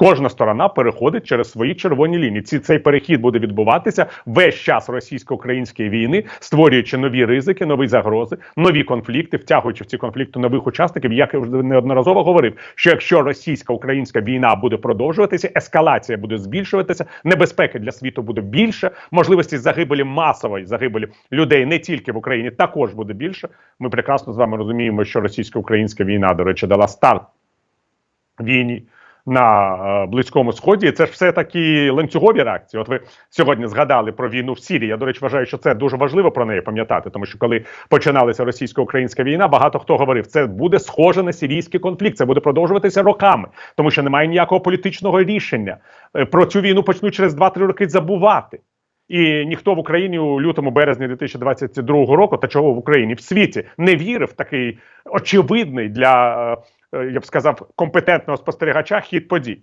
Кожна сторона переходить через свої червоні лінії. Ці цей перехід буде відбуватися весь час російсько-української війни, створюючи нові ризики, нові загрози, нові конфлікти, втягуючи в ці конфлікти нових учасників. Як я вже неодноразово говорив, що якщо російсько-українська війна буде продовжуватися, ескалація буде збільшуватися, небезпеки для світу буде більше, можливості загибелі масової загибелі людей не тільки в Україні, також буде більше. Ми прекрасно з вами розуміємо, що російсько-українська війна, до речі, дала старт війні на е, близькому сході. Це ж все такі ланцюгові реакції. От ви сьогодні згадали про війну в Сірії. Я до речі вважаю, що це дуже важливо про неї пам'ятати, тому що коли починалася російсько-українська війна, багато хто говорив, це буде схоже на сирійський конфлікт. Це буде продовжуватися роками, тому що немає ніякого політичного рішення. Е, Про цю війну почнуть через 2-3 роки забувати. І ніхто в Україні у лютому березні 2022 року, та чого в Україні в світі не вірив такий очевидний для е, я б сказав компетентного спостерігача хід подій.